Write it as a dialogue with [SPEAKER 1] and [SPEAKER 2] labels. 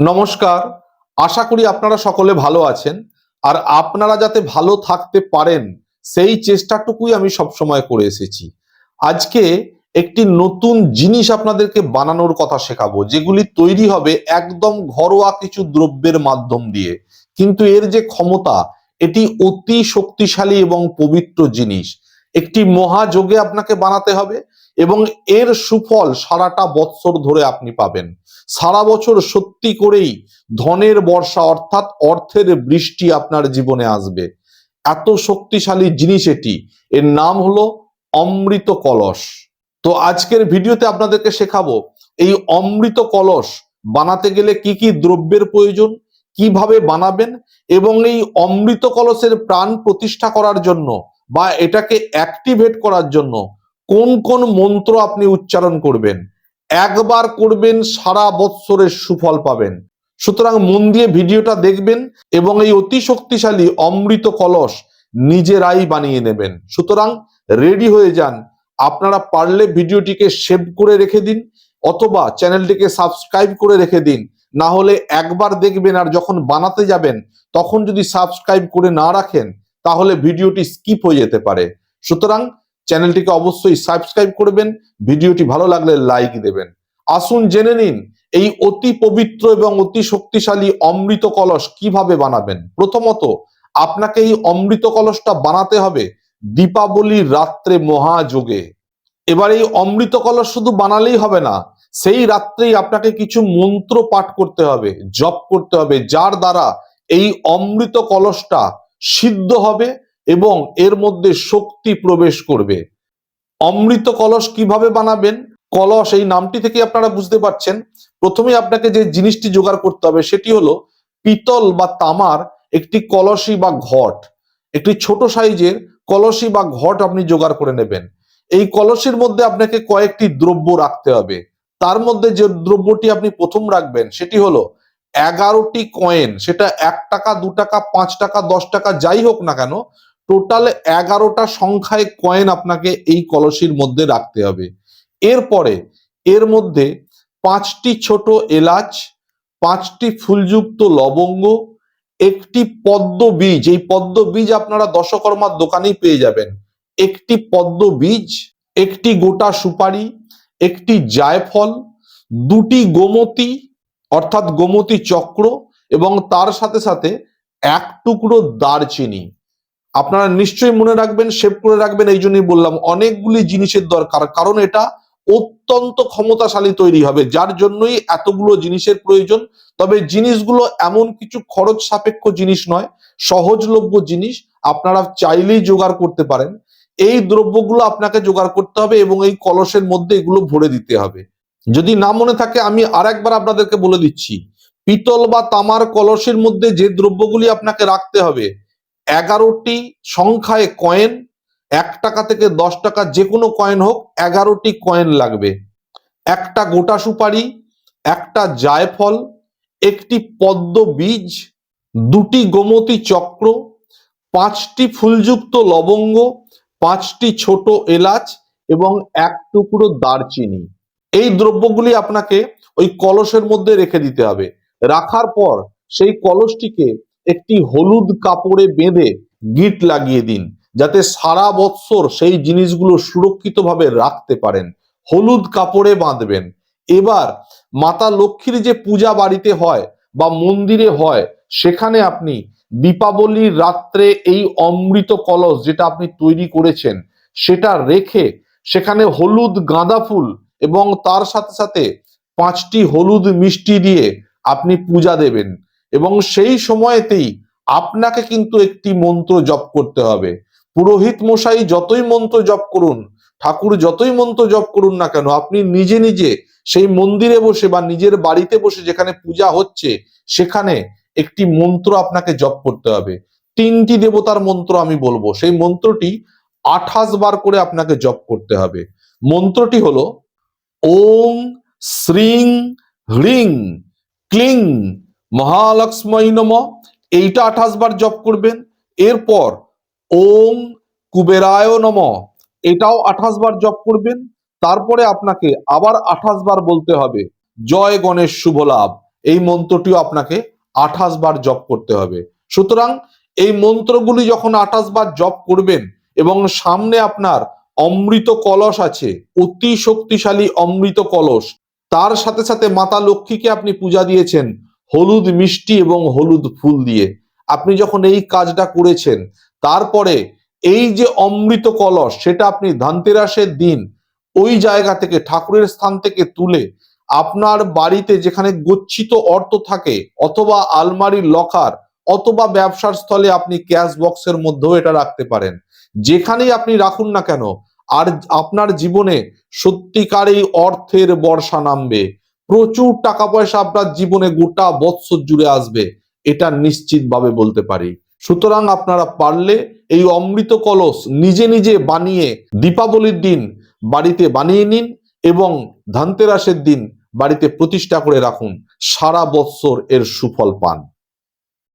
[SPEAKER 1] নমস্কার। আশা করি আপনারা সকলে ভালো আছেন। আর আপনারা যাতে ভালো থাকতে পারেন, সেই চেষ্টাটুকুই আমি সবসময় করে এসেছি। আজকে একটি নতুন জিনিস আপনাদেরকে বানানোর কথা শেখাবো, যেগুলি তৈরি হবে একদম ঘরোয়া কিছু দ্রব্যের মাধ্যম দিয়ে। কিন্তু এর যে ক্ষমতা, এটি অতি শক্তিশালী এবং পবিত্র জিনিস। একটি মহাযোগে আপনাকে বানাতে হবে এবং এর সুফল সারাটা বৎসর ধরে আপনি পাবেন। সারা বছর সত্যি করেই ধনের বর্ষা অর্থাৎ অর্থের বৃষ্টি আপনার জীবনে আসবে। এত শক্তিশালী জিনিস এটি। এর নাম হলো অমৃত কলস। তো আজকের ভিডিওতে আপনাদেরকে শেখাবো, এই অমৃত কলস বানাতে গেলে কি কি দ্রব্যের প্রয়োজন, কীভাবে বানাবেন এবং এই অমৃত কলসের প্রাণ প্রতিষ্ঠা করার জন্য বা এটাকে অ্যাক্টিভেট করার জন্য কোন কোন মন্ত্র আপনি উচ্চারণ করবেন? একবার করবেন, সারা বৎসরের সুফল পাবেন। সুতরাং মন দিয়ে ভিডিওটা দেখবেন এবং এই অতি শক্তিশালী অমৃত কলস নিজেরাই বানিয়ে নেবেন। সুতরাং রেডি হয়ে যান। আপনারা পারলে ভিডিওটিকে সেভ করে রেখে দিন অথবা চ্যানেলটিকে সাবস্ক্রাইব করে রেখে দিন। না হলে একবার দেখবেন আর যখন বানাতে যাবেন, তখন যদি সাবস্ক্রাইব করে না রাখেন তাহলে ভিডিওটি স্কিপ হয়ে যেতে পারে। সুতরাং চ্যানেলটিকে অবশ্যই সাবস্ক্রাইব করবেন, ভিডিওটি ভালো লাগলে লাইক দেবেন। আসুন জেনে নিন, এই অতি পবিত্র এবং অতি শক্তিশালী অমৃত কলস কীভাবে বানাবেন? প্রথমত, আপনাকে এই অমৃত কলসটা বানাতে হবে দীপাবলির রাত্রে মহাযোগে। এবার এই অমৃত কলস শুধু বানালেই হবে না, সেই রাত্রেই আপনাকে কিছু মন্ত্র পাঠ করতে হবে, জপ করতে হবে, যার দ্বারা এই অমৃত কলসটা সিদ্ধ হবে এবং এর মধ্যে শক্তি প্রবেশ করবে। অমৃত কলস কীভাবে বানাবেন? কলস এই নামটি থেকে আপনারা বুঝতে পারছেন। প্রথমে আপনাকে যে জিনিসটি জোগাড় করতে হবে সেটি হলো পিতল বা তামার একটি কলসি বা ঘট। একটি ছোট সাইজের কলসি বা ঘট আপনি জোগাড় করে নেবেন। এই কলসির মধ্যে আপনাকে কয়েকটি দ্রব্য রাখতে হবে। তার মধ্যে যে দ্রব্যটি আপনি প্রথম রাখবেন সেটি হলো এগারোটি কয়েন সেটা এক টাকা, দু টাকা, পাঁচ টাকা, দশ টাকা, যাই হোক না কেন টোটাল এগারোটা সংখ্যায় কয়েন আপনাকে এই কলসির মধ্যে রাখতে হবে। এরপরে, এর মধ্যে পাঁচটি ছোট এলাচ, পাঁচটি ফুলযুক্ত লবঙ্গ, একটি পদ্ম বীজ, এই পদ্ম বীজ আপনারা দশকর্মার দোকানেই পেয়ে যাবেন। একটি পদ্ম বীজ, একটি গোটা সুপারি, একটি জায়ফল, দুটি গোমতী অর্থাৎ গোমতী চক্র এবং তার সাথে সাথে এক টুকরো দারচিনি। আপনারা নিশ্চয়ই মনে রাখবেন, সেভ করে রাখবেন, এই জন্যই বললাম, অনেকগুলি জিনিসের দরকার। কারণ এটা অত্যন্ত ক্ষমতাশালী তৈরি হবে, যার জন্যই এতগুলো জিনিসের প্রয়োজন। তবে জিনিসগুলো এমন কিছু খরচ সাপেক্ষ জিনিস নয়, সহজলভ্য জিনিস। আপনারা চাইলেই জোগাড় করতে পারেন। এই দ্রব্যগুলো আপনাকে জোগাড় করতে হবে এবং এই কলসের মধ্যে এগুলো ভরে দিতে হবে। যদি না মনে থাকে, আমি আর একবার আপনাদেরকে বলে দিচ্ছি। পিতল বা তামার কলসের মধ্যে যে দ্রব্যগুলি আপনাকে রাখতে হবে, এগারোটি সংখ্যায় কয়েন এক টাকা থেকে দশ টাকা যে কোনো কয়েন হোক, এগারোটি কয়েন লাগবে। একটা গোটা সুপারি, একটা জায়ফল, একটি পদ্ম বীজ, দুটি গোমতী চক্র, পাঁচটি ফুলযুক্ত লবঙ্গ, পাঁচটি ছোট এলাচ এবং এক টুকরো দারচিনি। এই দ্রব্যগুলি আপনাকে ওই কলসের মধ্যে রেখে দিতে হবে। রাখার পর সেই কলসটিকে একটি হলুদ কাপড়ে বেঁধে গিট লাগিয়ে দিন, যাতে সারা বৎসর সেই জিনিসগুলো সুরক্ষিতভাবে রাখতে পারেন। হলুদ কাপড়ে বাঁধবেন। এবার মাতা লক্ষ্মীর যে পূজা বাড়িতে হয় বা মন্দিরে হয়, সেখানে আপনি দীপাবলির রাত্রে এই অমৃত কলস যেটা আপনি তৈরি করেছেন, সেটা রেখে সেখানে হলুদ গাঁদা ফুল এবং তার সাথে সাথে পাঁচটি হলুদ মিষ্টি দিয়ে আপনি পূজা দেবেন। এবং সেই সময়তেই আপনাকে কিন্তু একটি মন্ত্র জপ করতে হবে। পুরোহিত মশাই যতই মন্ত্র জপ করুন, ঠাকুর যতই মন্ত্র জপ করুন না কেন, আপনি নিজে নিজে সেই মন্দিরে বসে বা নিজের বাড়িতে বসে যেখানে পূজা হচ্ছে, সেখানে একটি মন্ত্র আপনাকে জপ করতে হবে। তিনটি দেবতার মন্ত্র আমি বলব। সেই মন্ত্রটি আঠাশ বার করে আপনাকে জপ করতে হবে। মন্ত্রটি হলো ওম শ্রীং হ্রিং ক্লিং মহালক্ষ্মী নম। এইটা আঠাশ বার জপ করবেন। এরপর ওম কুবেরায় নম। এটাও আঠাশ বার জপ করবেন। তারপরে আপনাকে আবার আঠাশ বার বলতে হবে, জয় গণেশ, শুভ লাভ। এই মন্ত্রটিও আপনাকে আঠাশ বার জপ করতে হবে। সুতরাং এই মন্ত্রগুলি যখন আঠাশ বার জপ করবেন এবং সামনে আপনার অমৃত কলস আছে, অতি শক্তিশালী অমৃত কলস। তার সাথে সাথে মাতা লক্ষ্মীকে আপনি পূজা দিয়েছেন, হলুদ মিষ্টি এবং হলুদ ফুল দিয়ে। আপনি যখন এই কাজটা করেছেন, তারপরে এই যে অমৃত কলস, সেটা আপনি ধানতেরাসের দিন ওই জায়গা থেকে, ঠাকুরের স্থান থেকে তুলে আপনার বাড়িতে যেখানে গচ্ছিত অর্থ থাকে, অথবা আলমারির লকার অথবা ব্যবসার স্থলে আপনি ক্যাশ বক্সের মধ্যেও এটা রাখতে পারেন। যেখানেই আপনি রাখুন না কেন, আর আপনার জীবনে সত্যিকারেই অর্থের বর্ষা নামবে। প্রচুর টাকা পয়সা আপনার জীবনে গোটা বৎসর জুড়ে আসবে, এটা নিশ্চিতভাবে বলতে পারি। সুতরাং আপনারা পারলে এই অমৃত কলস নিজে নিজে বানিয়ে দীপাবলির দিন বাড়িতে বানিয়ে নিন এবং ধনতেরাসের দিন বাড়িতে প্রতিষ্ঠা করে রাখুন। সারা বৎসর এর সুফল পান।